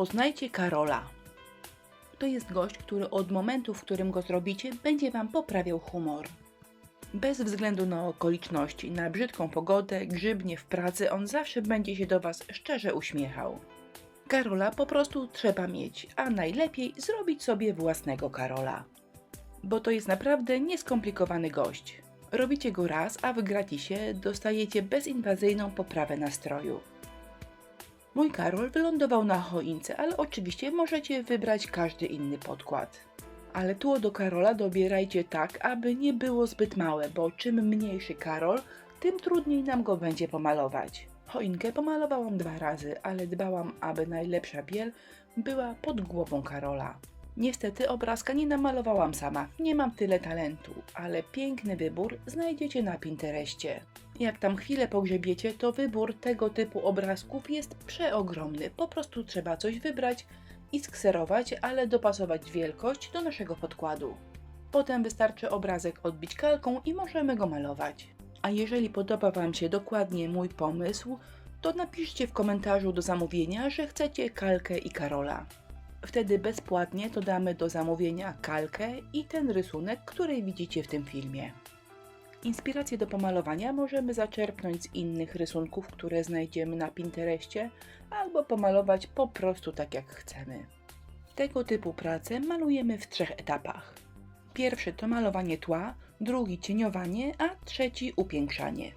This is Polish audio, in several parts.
Poznajcie Karola. To jest gość, który od momentu, w którym go zrobicie, będzie Wam poprawiał humor. Bez względu na okoliczności, na brzydką pogodę, grzybnie w pracy, on zawsze będzie się do Was szczerze uśmiechał. Karola po prostu trzeba mieć, a najlepiej zrobić sobie własnego Karola. Bo to jest naprawdę nieskomplikowany gość. Robicie go raz, a w gratisie dostajecie bezinwazyjną poprawę nastroju. Mój Karol wylądował na choince, ale oczywiście możecie wybrać każdy inny podkład. Ale tło do Karola dobierajcie tak, aby nie było zbyt małe, bo czym mniejszy Karol, tym trudniej nam go będzie pomalować. Choinkę pomalowałam dwa razy, ale dbałam, aby najlepsza biel była pod głową Karola. Niestety obrazka nie namalowałam sama, nie mam tyle talentu, ale piękny wybór znajdziecie na Pinterestie. Jak tam chwilę pogrzebiecie, to wybór tego typu obrazków jest przeogromny. Po prostu trzeba coś wybrać i skserować, ale dopasować wielkość do naszego podkładu. Potem wystarczy obrazek odbić kalką i możemy go malować. A jeżeli podoba Wam się dokładnie mój pomysł, to napiszcie w komentarzu do zamówienia, że chcecie kalkę i Karola. Wtedy bezpłatnie dodamy do zamówienia kalkę i ten rysunek, który widzicie w tym filmie. Inspiracje do pomalowania możemy zaczerpnąć z innych rysunków, które znajdziemy na Pinterestie, albo pomalować po prostu tak jak chcemy. Tego typu pracę malujemy w trzech etapach. Pierwszy to malowanie tła, drugi cieniowanie, a trzeci upiększanie.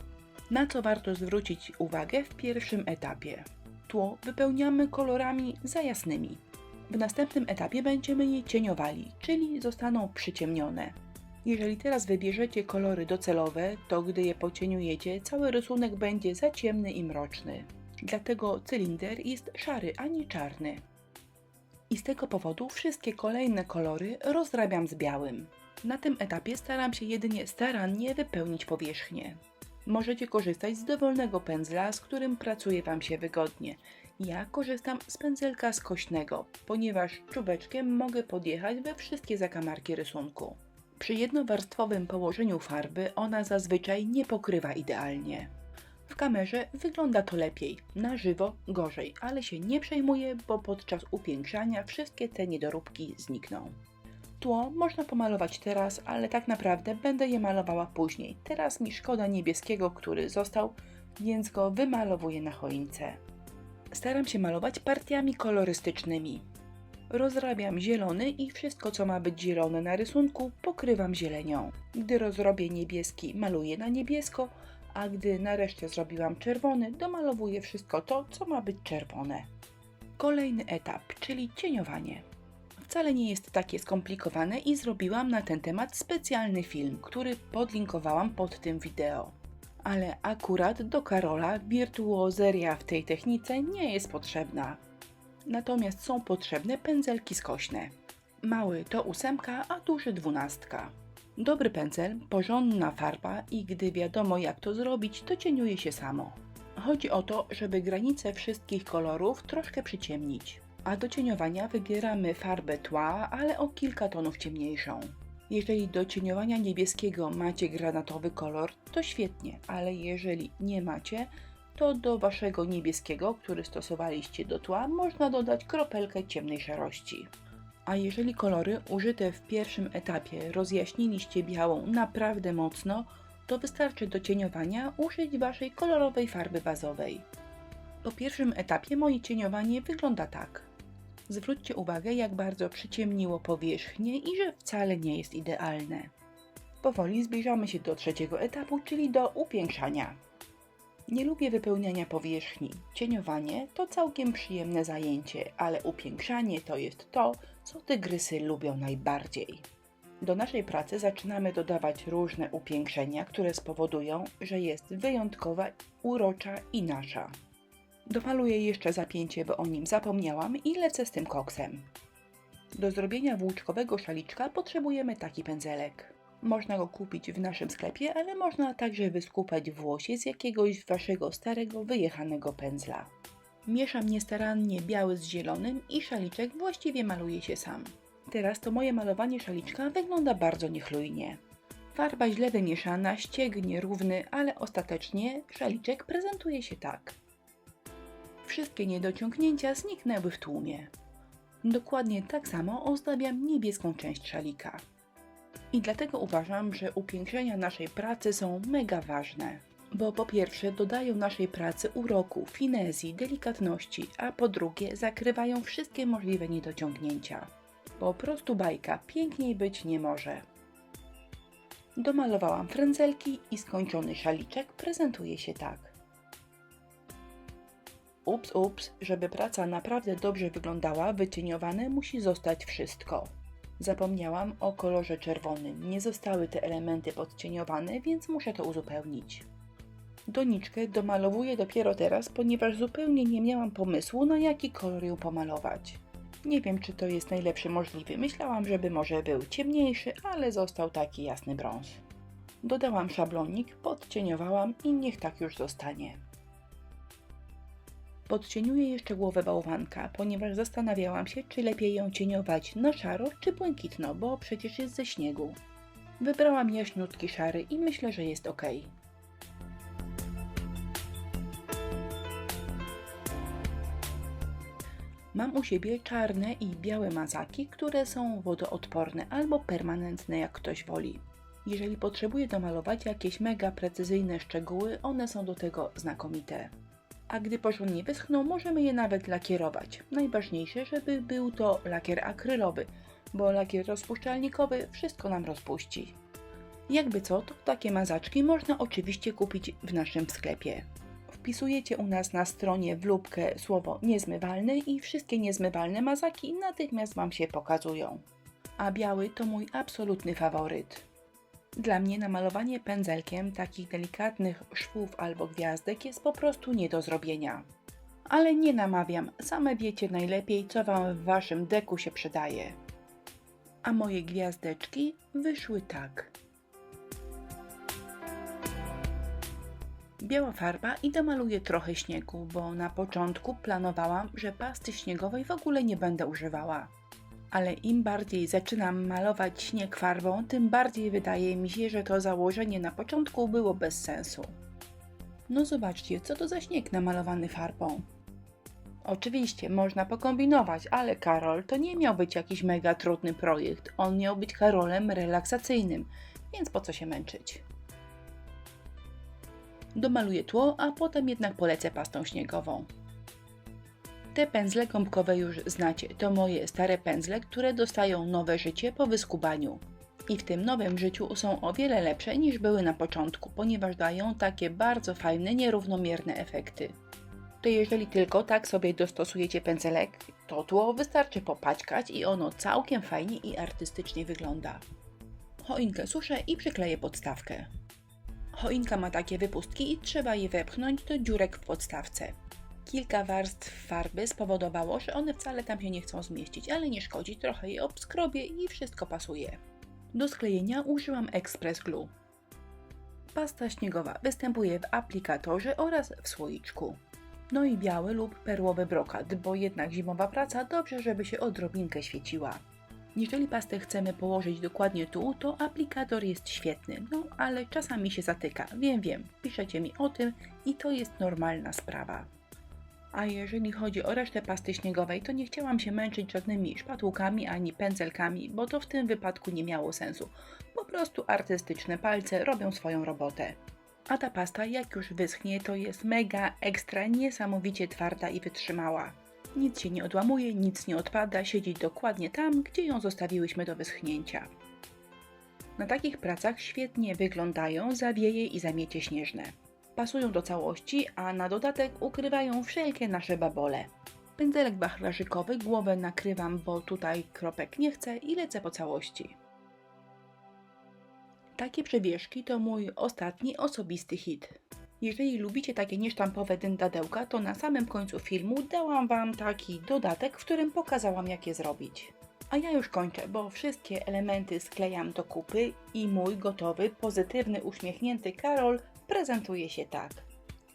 Na co warto zwrócić uwagę w pierwszym etapie? Tło wypełniamy kolorami za jasnymi. W następnym etapie będziemy je cieniowali, czyli zostaną przyciemnione. Jeżeli teraz wybierzecie kolory docelowe, to gdy je pocieniujecie, cały rysunek będzie za ciemny i mroczny. Dlatego cylinder jest szary, a nie czarny. I z tego powodu wszystkie kolejne kolory rozrabiam z białym. Na tym etapie staram się jedynie starannie wypełnić powierzchnię. Możecie korzystać z dowolnego pędzla, z którym pracuje Wam się wygodnie. Ja korzystam z pędzelka skośnego, ponieważ czubeczkiem mogę podjechać we wszystkie zakamarki rysunku. Przy jednowarstwowym położeniu farby ona zazwyczaj nie pokrywa idealnie. W kamerze wygląda to lepiej, na żywo gorzej, ale się nie przejmuję, bo podczas upiększania wszystkie te niedoróbki znikną. Tło można pomalować teraz, ale tak naprawdę będę je malowała później. Teraz mi szkoda niebieskiego, który został, więc go wymalowuję na choince. Staram się malować partiami kolorystycznymi. Rozrabiam zielony i wszystko co ma być zielone na rysunku pokrywam zielenią. Gdy rozrobię niebieski maluję na niebiesko, a gdy nareszcie zrobiłam czerwony domalowuję wszystko to co ma być czerwone. Kolejny etap, czyli cieniowanie. Wcale nie jest takie skomplikowane i zrobiłam na ten temat specjalny film, który podlinkowałam pod tym wideo. Ale akurat do Karola wirtuozeria w tej technice nie jest potrzebna. Natomiast są potrzebne pędzelki skośne. Mały to ósemka, a duży dwunastka. Dobry pędzel, porządna farba i gdy wiadomo jak to zrobić, to cieniuje się samo. Chodzi o to, żeby granice wszystkich kolorów troszkę przyciemnić. A do cieniowania wybieramy farbę tła, ale o kilka tonów ciemniejszą. Jeżeli do cieniowania niebieskiego macie granatowy kolor, to świetnie, ale jeżeli nie macie, to do waszego niebieskiego, który stosowaliście do tła, można dodać kropelkę ciemnej szarości. A jeżeli kolory użyte w pierwszym etapie rozjaśniliście białą naprawdę mocno, to wystarczy do cieniowania użyć waszej kolorowej farby bazowej. Po pierwszym etapie moje cieniowanie wygląda tak. Zwróćcie uwagę, jak bardzo przyciemniło powierzchnię i że wcale nie jest idealne. Powoli zbliżamy się do trzeciego etapu, czyli do upiększania. Nie lubię wypełniania powierzchni. Cieniowanie to całkiem przyjemne zajęcie, ale upiększanie to jest to, co tygrysy lubią najbardziej. Do naszej pracy zaczynamy dodawać różne upiększenia, które spowodują, że jest wyjątkowa, urocza i nasza. Domaluję jeszcze zapięcie, bo o nim zapomniałam i lecę z tym koksem. Do zrobienia włóczkowego szaliczka potrzebujemy taki pędzelek. Można go kupić w naszym sklepie, ale można także wyskupać włosie z jakiegoś waszego starego, wyjechanego pędzla. Mieszam niestarannie biały z zielonym i szaliczek właściwie maluje się sam. Teraz to moje malowanie szaliczka wygląda bardzo niechlujnie. Farba źle wymieszana, ścieg nierówny, ale ostatecznie szaliczek prezentuje się tak. Wszystkie niedociągnięcia zniknęły w tłumie. Dokładnie tak samo ozdabiam niebieską część szalika. I dlatego uważam, że upiększenia naszej pracy są mega ważne. Bo po pierwsze dodają naszej pracy uroku, finezji, delikatności, a po drugie zakrywają wszystkie możliwe niedociągnięcia. Po prostu bajka, piękniej być nie może. Domalowałam frędzelki i skończony szaliczek prezentuje się tak. Ups, ups, żeby praca naprawdę dobrze wyglądała, wycieniowane musi zostać wszystko. Zapomniałam o kolorze czerwonym. Nie zostały te elementy podcieniowane, więc muszę to uzupełnić. Doniczkę domalowuję dopiero teraz, ponieważ zupełnie nie miałam pomysłu, na jaki kolor ją pomalować. Nie wiem, czy to jest najlepszy możliwy. Myślałam, żeby może był ciemniejszy, ale został taki jasny brąz. Dodałam szablonik, podcieniowałam i niech tak już zostanie. Podcieniuję jeszcze głowę bałwanka, ponieważ zastanawiałam się, czy lepiej ją cieniować na szaro czy błękitno, bo przecież jest ze śniegu. Wybrałam jaśniutki szary i myślę, że jest ok. Mam u siebie czarne i białe mazaki, które są wodoodporne albo permanentne, jak ktoś woli. Jeżeli potrzebuję domalować jakieś mega precyzyjne szczegóły, one są do tego znakomite. A gdy porządnie wyschną, możemy je nawet lakierować. Najważniejsze, żeby był to lakier akrylowy, bo lakier rozpuszczalnikowy wszystko nam rozpuści. Jakby co, to takie mazaczki można oczywiście kupić w naszym sklepie. Wpisujecie u nas na stronie w lubkę słowo niezmywalny i wszystkie niezmywalne mazaki natychmiast Wam się pokazują. A biały to mój absolutny faworyt. Dla mnie namalowanie pędzelkiem takich delikatnych szwów albo gwiazdek jest po prostu nie do zrobienia. Ale nie namawiam, same wiecie najlepiej, co Wam w Waszym deku się przydaje. A moje gwiazdeczki wyszły tak. Biała farba i domaluję trochę śniegu, bo na początku planowałam, że pasty śniegowej w ogóle nie będę używała ale im bardziej zaczynam malować śnieg farbą, tym bardziej wydaje mi się, że to założenie na początku było bez sensu. No zobaczcie, co to za śnieg namalowany farbą. Oczywiście, można pokombinować, ale Karol to nie miał być jakiś mega trudny projekt. On miał być Karolem relaksacyjnym, więc po co się męczyć? Domaluję tło, a potem jednak polecę pastą śniegową. Te pędzle gąbkowe już znacie. To moje stare pędzle, które dostają nowe życie po wyskubaniu. I w tym nowym życiu są o wiele lepsze niż były na początku, ponieważ dają takie bardzo fajne, nierównomierne efekty. To jeżeli tylko tak sobie dostosujecie pędzelek, to tło wystarczy popaćkać i ono całkiem fajnie i artystycznie wygląda. Choinkę suszę i przykleję podstawkę. Choinka ma takie wypustki i trzeba je wepchnąć do dziurek w podstawce. Kilka warstw farby spowodowało, że one wcale tam się nie chcą zmieścić, ale nie szkodzi, trochę je obskrobię i wszystko pasuje. Do sklejenia użyłam Express Glue. Pasta śniegowa występuje w aplikatorze oraz w słoiczku. No i biały lub perłowy brokat, bo jednak zimowa praca dobrze, żeby się odrobinkę świeciła. Jeżeli pastę chcemy położyć dokładnie tu, to aplikator jest świetny, no ale czasami się zatyka. Wiem, wiem, piszecie mi o tym i to jest normalna sprawa. A jeżeli chodzi o resztę pasty śniegowej, to nie chciałam się męczyć żadnymi szpatułkami ani pędzelkami, bo to w tym wypadku nie miało sensu. Po prostu artystyczne palce robią swoją robotę. A ta pasta, jak już wyschnie, to jest mega, ekstra, niesamowicie twarda i wytrzymała. Nic się nie odłamuje, nic nie odpada, siedzi dokładnie tam, gdzie ją zostawiłyśmy do wyschnięcia. Na takich pracach świetnie wyglądają zawieje i zamiecie śnieżne pasują do całości, a na dodatek ukrywają wszelkie nasze babole. Pędzelek wachlarzykowy, głowę nakrywam, bo tutaj kropek nie chcę i lecę po całości. Takie przewieszki to mój ostatni osobisty hit. Jeżeli lubicie takie niesztampowe dyndadełka, to na samym końcu filmu dałam Wam taki dodatek, w którym pokazałam jak je zrobić. A ja już kończę, bo wszystkie elementy sklejam do kupy i mój gotowy, pozytywny, uśmiechnięty Karol prezentuje się tak.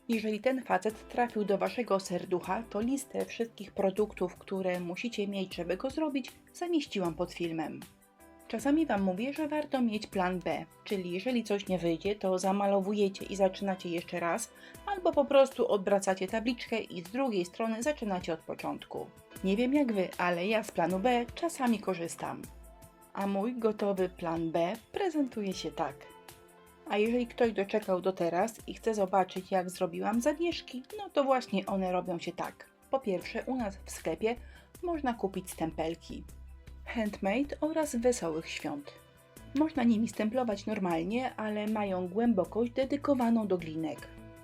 Jeżeli ten facet trafił do waszego serducha, to listę wszystkich produktów, które musicie mieć, żeby go zrobić, zamieściłam pod filmem. Czasami Wam mówię, że warto mieć plan B, czyli jeżeli coś nie wyjdzie, to zamalowujecie i zaczynacie jeszcze raz, albo po prostu odwracacie tabliczkę i z drugiej strony zaczynacie od początku. Nie wiem jak Wy, ale ja z planu B czasami korzystam. A mój gotowy plan B prezentuje się tak. A jeżeli ktoś doczekał do teraz i chce zobaczyć, jak zrobiłam zawieszki, no to właśnie one robią się tak. Po pierwsze, u nas w sklepie można kupić stempelki handmade oraz wesołych świąt. Można nimi stemplować normalnie, ale mają głębokość dedykowaną do glinek.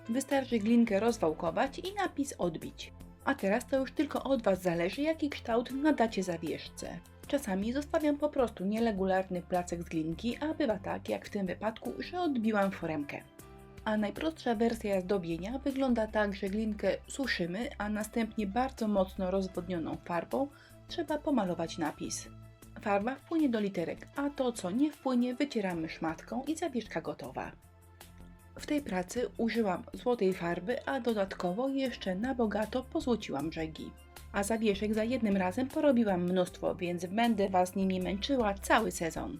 Wystarczy glinkę rozwałkować i napis odbić. A teraz to już tylko od Was zależy, jaki kształt nadacie zawieszce. Czasami zostawiam po prostu nieregularny placek z glinki, a bywa tak, jak w tym wypadku, że odbiłam foremkę. A najprostsza wersja zdobienia wygląda tak, że glinkę suszymy, a następnie bardzo mocno rozwodnioną farbą trzeba pomalować napis. Farba wpłynie do literek, a to co nie wpłynie wycieramy szmatką i zawieszka gotowa. W tej pracy użyłam złotej farby, a dodatkowo jeszcze na bogato pozłociłam brzegi. A zawieszek za jednym razem porobiłam mnóstwo, więc będę Was nimi męczyła cały sezon.